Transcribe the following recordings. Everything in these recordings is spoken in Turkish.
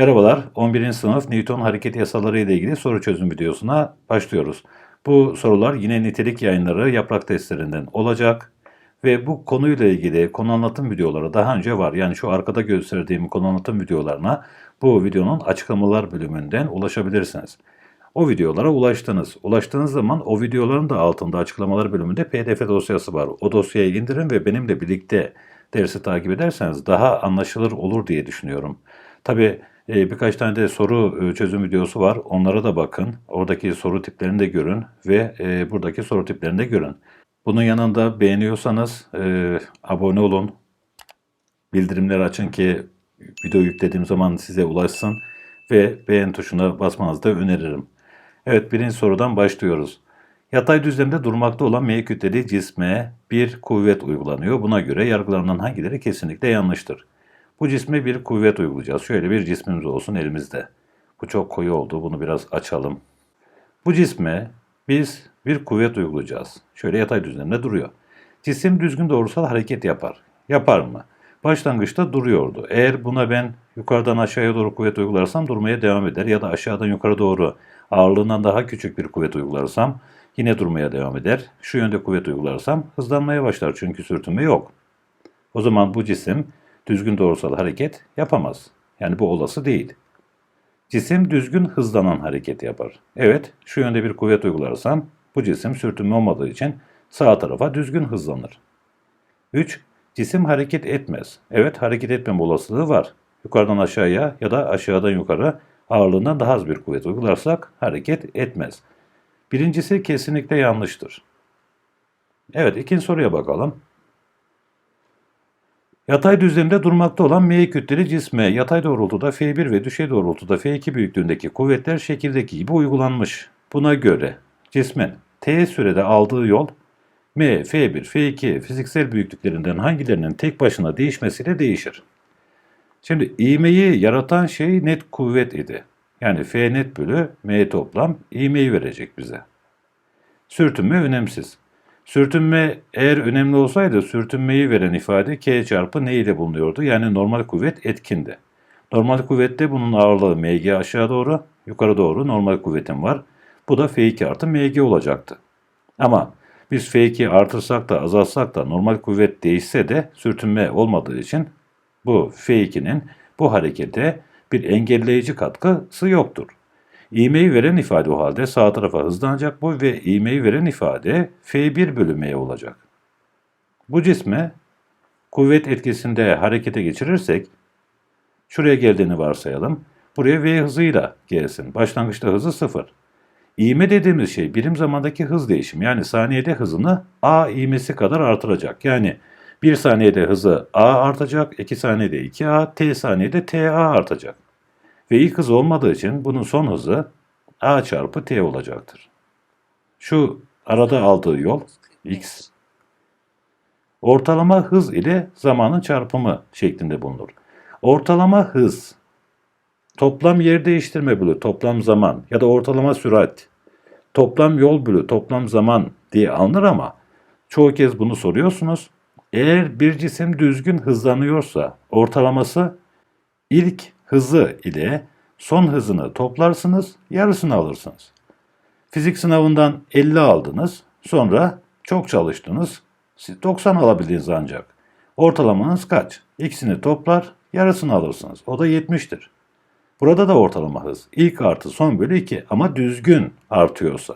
Merhabalar, 11. sınıf Newton hareket yasaları ile ilgili soru çözüm videosuna başlıyoruz. Bu sorular yine nitelik yayınları yaprak testlerinden olacak ve bu konuyla ilgili konu anlatım videoları daha önce var. Yani şu arkada gösterdiğim konu anlatım videolarına bu videonun açıklamalar bölümünden ulaşabilirsiniz. O videolara ulaştınız. Ulaştığınız zaman o videoların da altında açıklamalar bölümünde pdf dosyası var. O dosyayı indirin ve benimle birlikte dersi takip ederseniz daha anlaşılır olur diye düşünüyorum. Tabii e, birkaç tane de soru e, çözüm videosu var. Onlara da bakın. Oradaki soru tiplerini de görün ve e, buradaki soru tiplerini de görün. Bunun yanında beğeniyorsanız e, abone olun. Bildirimleri açın ki video yüklediğim zaman size ulaşsın ve beğen tuşuna basmanızı da öneririm. Evet birinci sorudan başlıyoruz. Yatay düzlemde durmakta olan M kütleli cisme bir kuvvet uygulanıyor. Buna göre yargılarından hangileri kesinlikle yanlıştır? Bu cisme bir kuvvet uygulayacağız. Şöyle bir cismimiz olsun elimizde. Bu çok koyu oldu. Bunu biraz açalım. Bu cisme biz bir kuvvet uygulayacağız. Şöyle yatay düzlemde duruyor. Cisim düzgün doğrusal hareket yapar. Yapar mı? Başlangıçta duruyordu. Eğer buna ben yukarıdan aşağıya doğru kuvvet uygularsam durmaya devam eder ya da aşağıdan yukarı doğru ağırlığından daha küçük bir kuvvet uygularsam yine durmaya devam eder. Şu yönde kuvvet uygularsam hızlanmaya başlar çünkü sürtünme yok. O zaman bu cisim düzgün doğrusal hareket yapamaz. Yani bu olası değil. Cisim düzgün hızlanan hareket yapar. Evet, şu yönde bir kuvvet uygularsam bu cisim sürtünme olmadığı için sağ tarafa düzgün hızlanır. 3. Cisim hareket etmez. Evet, hareket etmem olasılığı var. Yukarıdan aşağıya ya da aşağıdan yukarı ağırlığından daha az bir kuvvet uygularsak hareket etmez. Birincisi kesinlikle yanlıştır. Evet, ikinci soruya bakalım. Yatay düzlemde durmakta olan M kütleli cisme yatay doğrultuda F1 ve düşey doğrultuda F2 büyüklüğündeki kuvvetler şekildeki gibi uygulanmış. Buna göre cismin T sürede aldığı yol M, F1, F2 fiziksel büyüklüklerinden hangilerinin tek başına değişmesiyle değişir. Şimdi ivmeyi yaratan şey net kuvvet idi. Yani F net bölü M toplam ivmeyi verecek bize. Sürtünme önemsiz. Sürtünme eğer önemli olsaydı sürtünmeyi veren ifade K çarpı ne ile bulunuyordu? Yani normal kuvvet etkindi. Normal kuvvette bunun ağırlığı mg aşağı doğru, yukarı doğru normal kuvvetim var. Bu da F2 artı mg olacaktı. Ama biz F2 artırsak da azaltsak da normal kuvvet değişse de sürtünme olmadığı için bu F2'nin bu harekete bir engelleyici katkısı yoktur. İğmeyi veren ifade o halde sağ tarafa hızlanacak bu ve iğmeyi veren ifade F1 bölü olacak. Bu cisme kuvvet etkisinde harekete geçirirsek şuraya geldiğini varsayalım. Buraya V hızıyla gelsin. Başlangıçta hızı sıfır. İğme dediğimiz şey birim zamandaki hız değişimi. Yani saniyede hızını A iğmesi kadar artıracak. Yani 1 saniyede hızı A artacak, 2 saniyede 2A, T saniyede TA artacak. Ve ilk hız olmadığı için bunun son hızı a çarpı t olacaktır. Şu arada aldığı yol x. Ortalama hız ile zamanın çarpımı şeklinde bulunur. Ortalama hız toplam yer değiştirme bölü toplam zaman ya da ortalama sürat toplam yol bölü toplam zaman diye alınır ama çoğu kez bunu soruyorsunuz. Eğer bir cisim düzgün hızlanıyorsa ortalaması ilk hızı ile son hızını toplarsınız, yarısını alırsınız. Fizik sınavından 50 aldınız, sonra çok çalıştınız, 90 alabildiniz ancak. Ortalamanız kaç? İkisini toplar, yarısını alırsınız. O da 70'tir. Burada da ortalama hız. İlk artı son bölü 2 ama düzgün artıyorsa.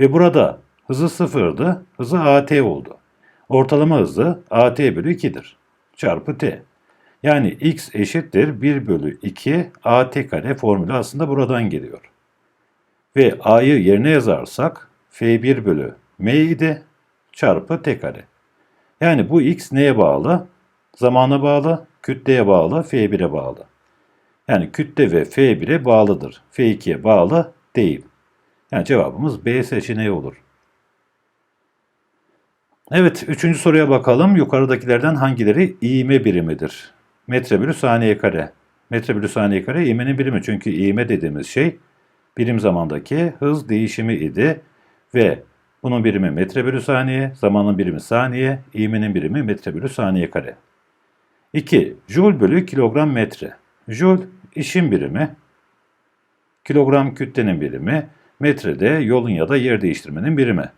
Ve burada hızı sıfırdı, hızı AT oldu. Ortalama hızı AT bölü 2'dir. Çarpı T. Yani x eşittir 1 bölü 2 at kare formülü aslında buradan geliyor. Ve a'yı yerine yazarsak f1 bölü m idi çarpı t kare. Yani bu x neye bağlı? Zamana bağlı, kütleye bağlı, f1'e bağlı. Yani kütle ve f1'e bağlıdır. f2'ye bağlı değil. Yani cevabımız B seçeneği olur. Evet, üçüncü soruya bakalım. Yukarıdakilerden hangileri iğme birimidir? Metre bölü saniye kare. Metre bölü saniye kare ivmenin birimi. Çünkü ivme dediğimiz şey birim zamandaki hız değişimi idi. Ve bunun birimi metre bölü saniye, zamanın birimi saniye, ivmenin birimi metre bölü saniye kare. 2. Joule bölü kilogram metre. Joule işin birimi, kilogram kütlenin birimi, metrede yolun ya da yer değiştirmenin birimi.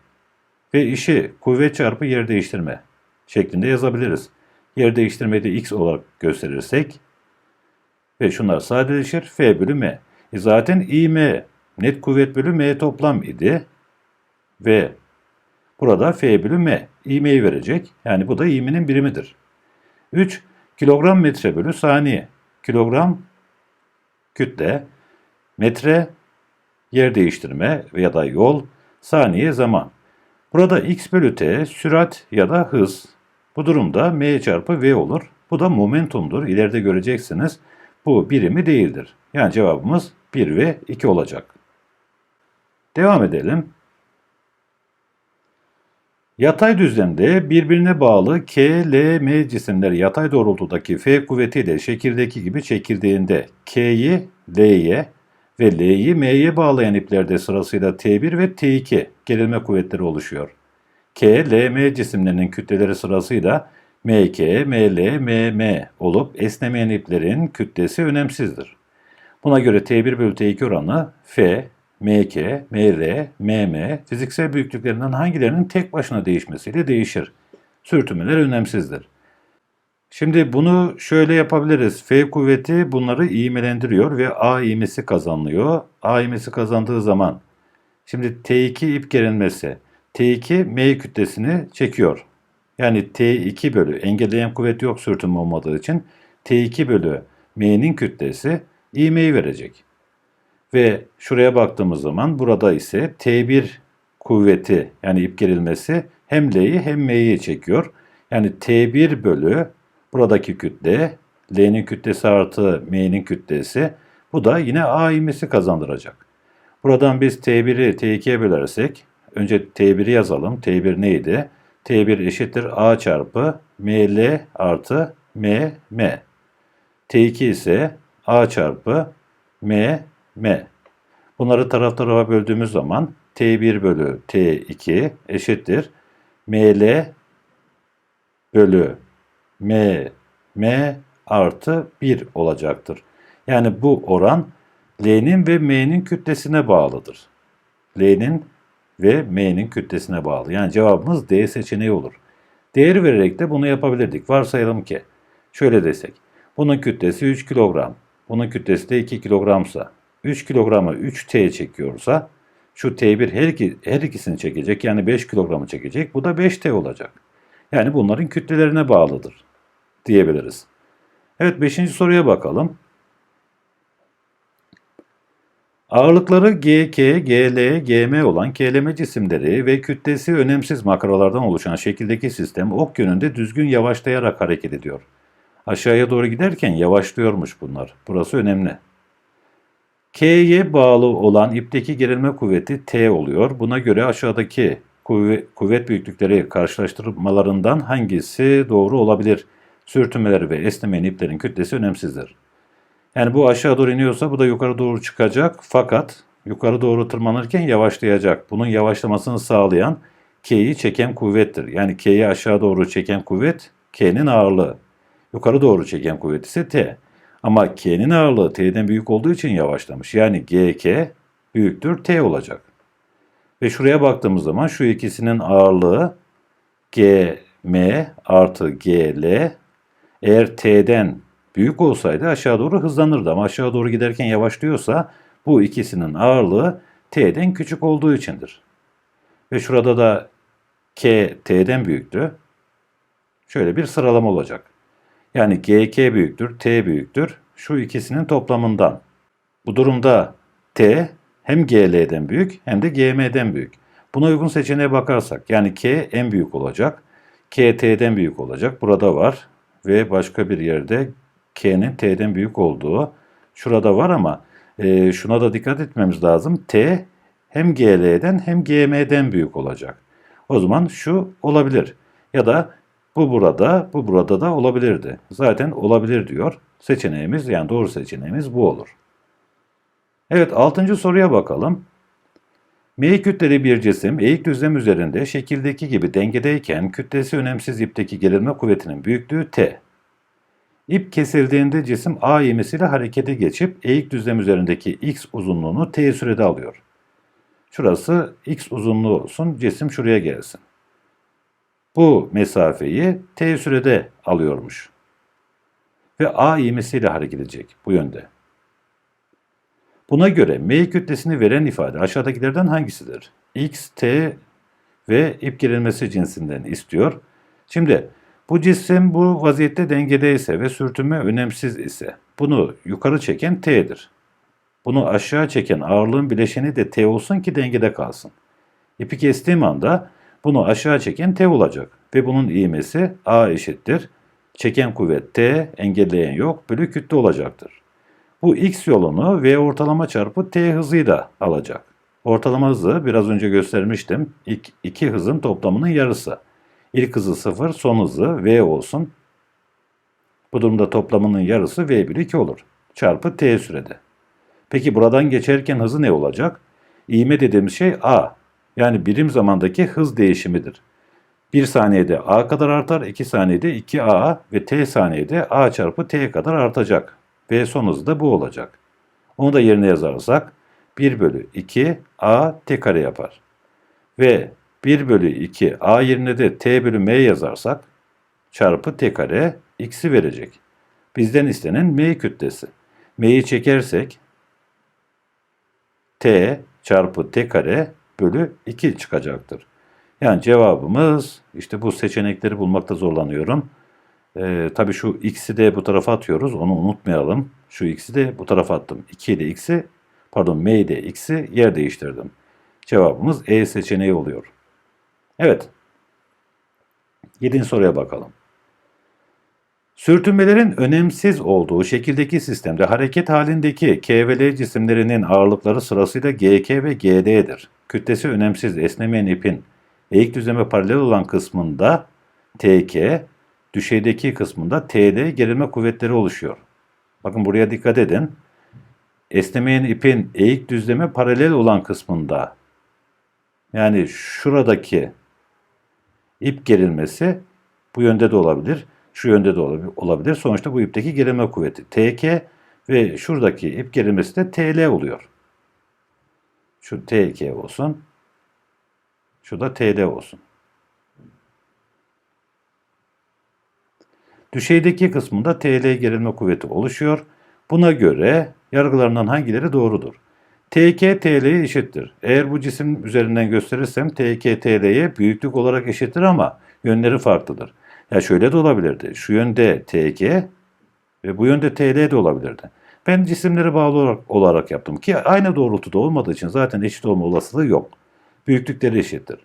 Ve işi kuvvet çarpı yer değiştirme şeklinde yazabiliriz. Yer değiştirmeyi de x olarak gösterirsek ve şunlar sadeleşir. F bölü m. E zaten İM net kuvvet bölü m toplam idi. Ve burada F bölü m. İM'yi verecek. Yani bu da İM'nin birimidir. 3. Kilogram metre bölü saniye. Kilogram kütle, metre yer değiştirme ya da yol, saniye zaman. Burada x bölü t sürat ya da hız. Bu durumda m çarpı v olur. Bu da momentumdur. İleride göreceksiniz. Bu birimi değildir. Yani cevabımız 1 ve 2 olacak. Devam edelim. Yatay düzlemde birbirine bağlı K, L, M cisimleri yatay doğrultudaki F kuvvetiyle şekildeki gibi çekildiğinde K'yi L'ye ve L'yi M'ye bağlayan iplerde sırasıyla T1 ve T2 gerilme kuvvetleri oluşuyor. K, L, M cisimlerinin kütleleri sırasıyla MK, ML, MM olup esnemeyen iplerin kütlesi önemsizdir. Buna göre T1 bölü T2 oranı F, MK, ML, MM fiziksel büyüklüklerinden hangilerinin tek başına değişmesiyle değişir. Sürtünmeler önemsizdir. Şimdi bunu şöyle yapabiliriz. F kuvveti bunları iğmelendiriyor ve A iğmesi kazanılıyor. A iğmesi kazandığı zaman şimdi T2 ip gerilmesi T2 M kütlesini çekiyor. Yani T2 bölü engelleyen kuvvet yok sürtünme olmadığı için T2 bölü M'nin kütlesi ivmeyi verecek. Ve şuraya baktığımız zaman burada ise T1 kuvveti yani ip gerilmesi hem L'yi hem M'yi çekiyor. Yani T1 bölü buradaki kütle L'nin kütlesi artı M'nin kütlesi bu da yine A ivmesi kazandıracak. Buradan biz T1'i T2'ye bölersek önce T1'i yazalım. T1 neydi? T1 eşittir A çarpı ML artı MM. T2 ise A çarpı M M. Bunları taraf tarafa böldüğümüz zaman T1 bölü T2 eşittir. ML bölü M M artı 1 olacaktır. Yani bu oran L'nin ve M'nin kütlesine bağlıdır. L'nin ve M'nin kütlesine bağlı. Yani cevabımız D seçeneği olur. Değeri vererek de bunu yapabilirdik. Varsayalım ki şöyle desek. Bunun kütlesi 3 kilogram. Bunun kütlesi de 2 kilogramsa 3 kilogramı 3T çekiyorsa şu T1 her, iki, her ikisini çekecek yani 5 kilogramı çekecek. Bu da 5T olacak. Yani bunların kütlelerine bağlıdır diyebiliriz. Evet 5. soruya bakalım. Ağırlıkları GK, GL, GM olan KLM cisimleri ve kütlesi önemsiz makaralardan oluşan şekildeki sistem ok yönünde düzgün yavaşlayarak hareket ediyor. Aşağıya doğru giderken yavaşlıyormuş bunlar. Burası önemli. K'ye bağlı olan ipteki gerilme kuvveti T oluyor. Buna göre aşağıdaki kuvvet, büyüklükleri karşılaştırmalarından hangisi doğru olabilir? Sürtünmeleri ve esnemeyen iplerin kütlesi önemsizdir. Yani bu aşağı doğru iniyorsa bu da yukarı doğru çıkacak fakat yukarı doğru tırmanırken yavaşlayacak. Bunun yavaşlamasını sağlayan K'yi çeken kuvvettir. Yani K'yi aşağı doğru çeken kuvvet K'nin ağırlığı. Yukarı doğru çeken kuvvet ise T. Ama K'nin ağırlığı T'den büyük olduğu için yavaşlamış. Yani GK büyüktür T olacak. Ve şuraya baktığımız zaman şu ikisinin ağırlığı GM artı GL eğer T'den büyük olsaydı aşağı doğru hızlanırdı ama aşağı doğru giderken yavaşlıyorsa bu ikisinin ağırlığı T'den küçük olduğu içindir. Ve şurada da K T'den büyüktü. Şöyle bir sıralama olacak. Yani GK büyüktür, T büyüktür. Şu ikisinin toplamından. Bu durumda T hem GL'den büyük hem de GM'den büyük. Buna uygun seçeneğe bakarsak yani K en büyük olacak. K T'den büyük olacak. Burada var ve başka bir yerde K'nin T'den büyük olduğu şurada var ama e, şuna da dikkat etmemiz lazım. T hem GL'den hem GM'den büyük olacak. O zaman şu olabilir. Ya da bu burada, bu burada da olabilirdi. Zaten olabilir diyor. Seçeneğimiz yani doğru seçeneğimiz bu olur. Evet altıncı soruya bakalım. M kütleli bir cisim eğik düzlem üzerinde şekildeki gibi dengedeyken kütlesi önemsiz ipteki gerilme kuvvetinin büyüklüğü T. İp kesildiğinde cisim A ivmesiyle harekete geçip eğik düzlem üzerindeki x uzunluğunu t sürede alıyor. Şurası x uzunluğu olsun, cisim şuraya gelsin. Bu mesafeyi t sürede alıyormuş. Ve A ivmesiyle hareket edecek bu yönde. Buna göre M kütlesini veren ifade aşağıdakilerden hangisidir? X, T ve ip gerilmesi cinsinden istiyor. Şimdi bu cisim bu vaziyette dengedeyse ve sürtünme önemsiz ise bunu yukarı çeken T'dir. Bunu aşağı çeken ağırlığın bileşeni de T olsun ki dengede kalsın. İpi kestiğim anda bunu aşağı çeken T olacak ve bunun ivmesi A eşittir. Çeken kuvvet T, engelleyen yok, bölü kütle olacaktır. Bu x yolunu v ortalama çarpı t hızıyla alacak. Ortalama hızı biraz önce göstermiştim. İki hızın toplamının yarısı. İlk hızı 0, son hızı v olsun. Bu durumda toplamının yarısı v bölü 2 olur. Çarpı t sürede. Peki buradan geçerken hızı ne olacak? İğme dediğimiz şey a. Yani birim zamandaki hız değişimidir. 1 saniyede a kadar artar, 2 saniyede 2a ve t saniyede a çarpı t kadar artacak. Ve son hızı da bu olacak. Onu da yerine yazarsak 1 bölü 2 a t kare yapar. Ve 1 bölü 2 a yerine de t bölü m yazarsak çarpı t kare x'i verecek. Bizden istenen m kütlesi. m'yi çekersek t çarpı t kare bölü 2 çıkacaktır. Yani cevabımız işte bu seçenekleri bulmakta zorlanıyorum. Ee, tabii şu x'i de bu tarafa atıyoruz. Onu unutmayalım. Şu x'i de bu tarafa attım. 2 ile x'i pardon m ile x'i yer değiştirdim. Cevabımız E seçeneği oluyor. Evet. Yedinci soruya bakalım. Sürtünmelerin önemsiz olduğu şekildeki sistemde hareket halindeki K ve L cisimlerinin ağırlıkları sırasıyla GK ve GD'dir. Kütlesi önemsiz esnemeyen ipin eğik düzleme paralel olan kısmında TK, düşeydeki kısmında TD gerilme kuvvetleri oluşuyor. Bakın buraya dikkat edin. Esnemeyen ipin eğik düzleme paralel olan kısmında yani şuradaki ip gerilmesi bu yönde de olabilir, şu yönde de olabilir. Sonuçta bu ipteki gerilme kuvveti TK ve şuradaki ip gerilmesi de TL oluyor. Şu TK olsun. Şu da TL olsun. Düşeydeki kısmında TL gerilme kuvveti oluşuyor. Buna göre yargılarından hangileri doğrudur? TK TL'ye eşittir. Eğer bu cisim üzerinden gösterirsem TK TL'ye büyüklük olarak eşittir ama yönleri farklıdır. Ya şöyle de olabilirdi. Şu yönde TK ve bu yönde TL de olabilirdi. Ben cisimleri bağlı olarak, olarak yaptım ki aynı doğrultuda olmadığı için zaten eşit olma olasılığı yok. Büyüklükleri eşittir.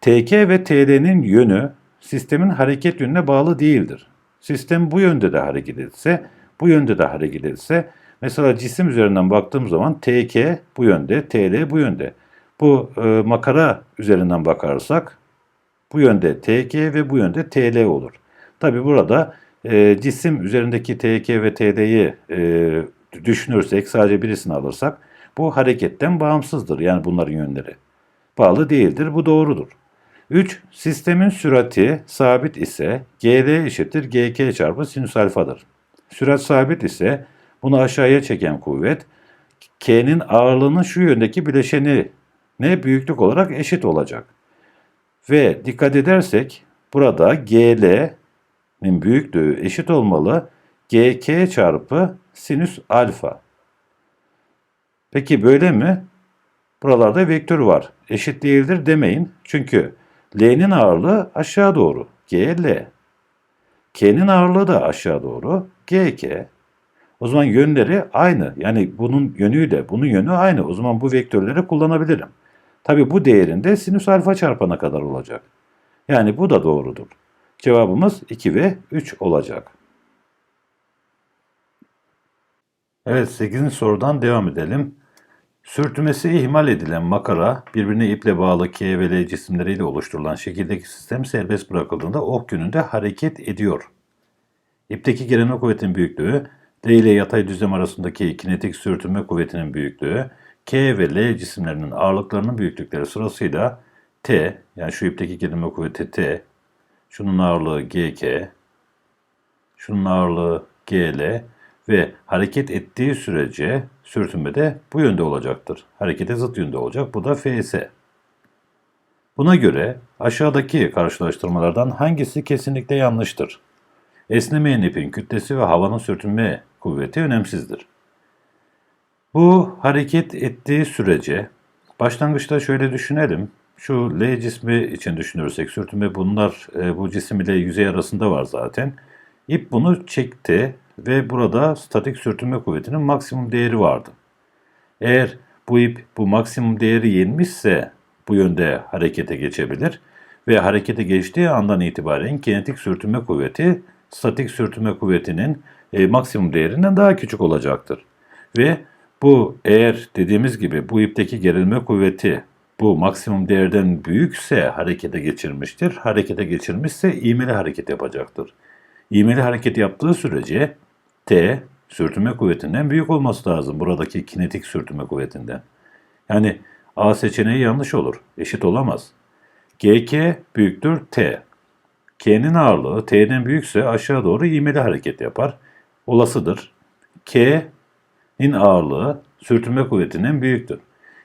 TK ve TL'nin yönü sistemin hareket yönüne bağlı değildir. Sistem bu yönde de hareket etse, bu yönde de hareket etse, mesela cisim üzerinden baktığım zaman TK bu yönde, TL bu yönde. Bu e, makara üzerinden bakarsak bu yönde TK ve bu yönde TL olur. Tabi burada e, cisim üzerindeki TK ve TL'yi e, düşünürsek, sadece birisini alırsak bu hareketten bağımsızdır. Yani bunların yönleri. Bağlı değildir. Bu doğrudur. 3. Sistemin sürati sabit ise GD eşittir GK çarpı sinüs alfadır. Sürat sabit ise bunu aşağıya çeken kuvvet K'nin ağırlığının şu yöndeki bileşeni ne büyüklük olarak eşit olacak. Ve dikkat edersek burada GL'nin büyüklüğü eşit olmalı GK çarpı sinüs alfa. Peki böyle mi? Buralarda vektör var. Eşit değildir demeyin. Çünkü L'nin ağırlığı aşağı doğru. G, L. K'nin ağırlığı da aşağı doğru. G, K. O zaman yönleri aynı. Yani bunun yönüyle bunun yönü aynı. O zaman bu vektörleri kullanabilirim. Tabi bu değerinde sinüs alfa çarpana kadar olacak. Yani bu da doğrudur. Cevabımız 2 ve 3 olacak. Evet 8. sorudan devam edelim. Sürtünmesi ihmal edilen makara, birbirine iple bağlı K ve L cisimleriyle oluşturulan şekildeki sistem serbest bırakıldığında ok yönünde hareket ediyor. İpteki gerilme kuvvetinin büyüklüğü, L ile yatay düzlem arasındaki kinetik sürtünme kuvvetinin büyüklüğü, K ve L cisimlerinin ağırlıklarının büyüklükleri sırasıyla T, yani şu ipteki gerilme kuvveti T, şunun ağırlığı GK, şunun ağırlığı GL ve hareket ettiği sürece sürtünme de bu yönde olacaktır. Harekete zıt yönde olacak. Bu da FS. Buna göre aşağıdaki karşılaştırmalardan hangisi kesinlikle yanlıştır? Esnemeyen ipin kütlesi ve havanın sürtünme kuvveti önemsizdir. Bu hareket ettiği sürece başlangıçta şöyle düşünelim. Şu L cismi için düşünürsek sürtünme bunlar e, bu cisim ile yüzey arasında var zaten. İp bunu çekti ve burada statik sürtünme kuvvetinin maksimum değeri vardı. Eğer bu ip bu maksimum değeri yenmişse bu yönde harekete geçebilir ve harekete geçtiği andan itibaren kinetik sürtünme kuvveti statik sürtünme kuvvetinin e, maksimum değerinden daha küçük olacaktır. Ve bu eğer dediğimiz gibi bu ipteki gerilme kuvveti bu maksimum değerden büyükse harekete geçirmiştir. Harekete geçirmişse ivmeli hareket yapacaktır. İvmeli hareket yaptığı sürece T sürtünme kuvvetinden büyük olması lazım buradaki kinetik sürtünme kuvvetinden. Yani A seçeneği yanlış olur. Eşit olamaz. GK büyüktür T. K'nin ağırlığı T'den büyükse aşağı doğru ivmeli hareket yapar. Olasıdır. K'nin ağırlığı sürtünme kuvvetinden büyüktür.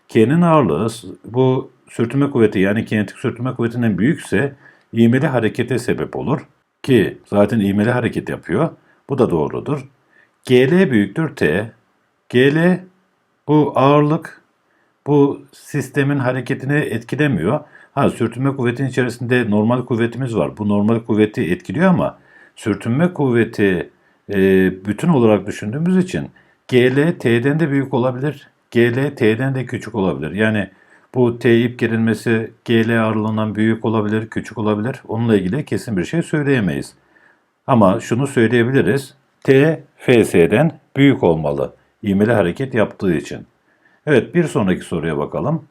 K'nin ağırlığı bu sürtünme kuvveti yani kinetik sürtünme kuvvetinden büyükse ivmeli harekete sebep olur. Ki zaten ivmeli hareket yapıyor. Bu da doğrudur. GL büyüktür T. GL bu ağırlık bu sistemin hareketini etkilemiyor. Ha sürtünme kuvvetinin içerisinde normal kuvvetimiz var. Bu normal kuvveti etkiliyor ama sürtünme kuvveti e, bütün olarak düşündüğümüz için GL T'den de büyük olabilir. GL T'den de küçük olabilir. Yani bu T ip gerilmesi GL ağırlığından büyük olabilir, küçük olabilir. Onunla ilgili kesin bir şey söyleyemeyiz. Ama şunu söyleyebiliriz. T FS'den büyük olmalı. İğmeli hareket yaptığı için. Evet bir sonraki soruya bakalım.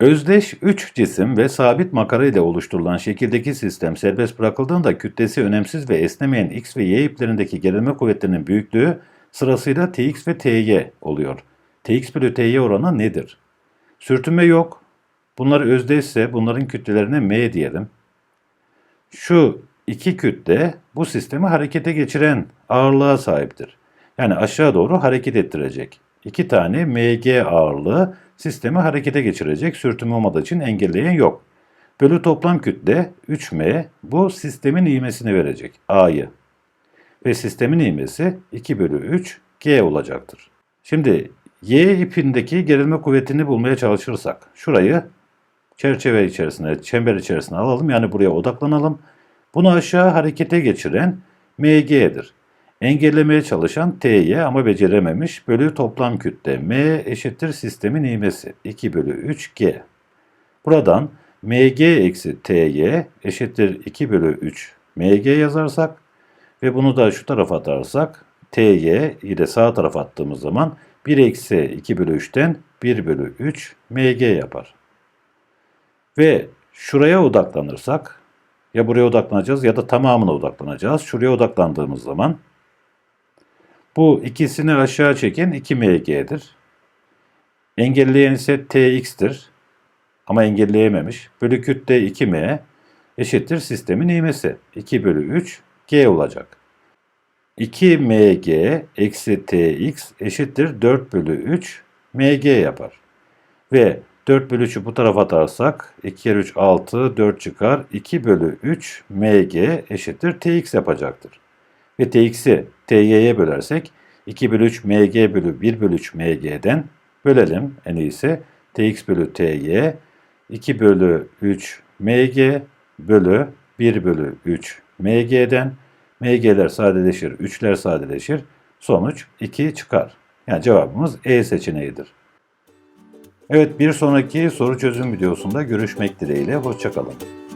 Özdeş 3 cisim ve sabit makara ile oluşturulan şekildeki sistem serbest bırakıldığında kütlesi önemsiz ve esnemeyen x ve y iplerindeki gerilme kuvvetlerinin büyüklüğü sırasıyla tx ve ty oluyor. tx bölü ty oranı nedir? Sürtünme yok. Bunlar özdeşse bunların kütlelerine m diyelim. Şu iki kütle bu sistemi harekete geçiren ağırlığa sahiptir. Yani aşağı doğru hareket ettirecek. İki tane mg ağırlığı sistemi harekete geçirecek. Sürtünme olmadığı için engelleyen yok. Bölü toplam kütle 3m bu sistemin ivmesini verecek. A'yı. Ve sistemin ivmesi 2 bölü 3 g olacaktır. Şimdi y ipindeki gerilme kuvvetini bulmaya çalışırsak şurayı çerçeve içerisine, çember içerisine alalım. Yani buraya odaklanalım. Bunu aşağı harekete geçiren mg'dir. Engellemeye çalışan T'ye ama becerememiş. Bölü toplam kütle M eşittir sistemin ivmesi. 2 bölü 3 G. Buradan MG eksi TY eşittir 2 bölü 3 MG yazarsak ve bunu da şu tarafa atarsak TY ile sağ tarafa attığımız zaman 1 eksi 2 bölü 3'ten 1 bölü 3 MG yapar. Ve şuraya odaklanırsak ya buraya odaklanacağız ya da tamamına odaklanacağız. Şuraya odaklandığımız zaman bu ikisini aşağı çeken 2mg'dir. Engelleyen ise tx'tir. Ama engelleyememiş. Bölü kütle 2m eşittir sistemin ivmesi. 2 bölü 3 g olacak. 2mg eksi tx eşittir 4 bölü 3 mg yapar. Ve 4 bölü 3'ü bu tarafa atarsak 2 kere 3 6 4 çıkar. 2 bölü 3 mg eşittir tx yapacaktır. Ve tx'i ty'ye bölersek 2 bölü 3 mg bölü 1 bölü 3 mg'den bölelim en iyisi. tx bölü ty 2 bölü 3 mg bölü 1 bölü 3 mg'den mg'ler sadeleşir, 3'ler sadeleşir. Sonuç 2 çıkar. Yani cevabımız E seçeneğidir. Evet bir sonraki soru çözüm videosunda görüşmek dileğiyle. Hoşçakalın.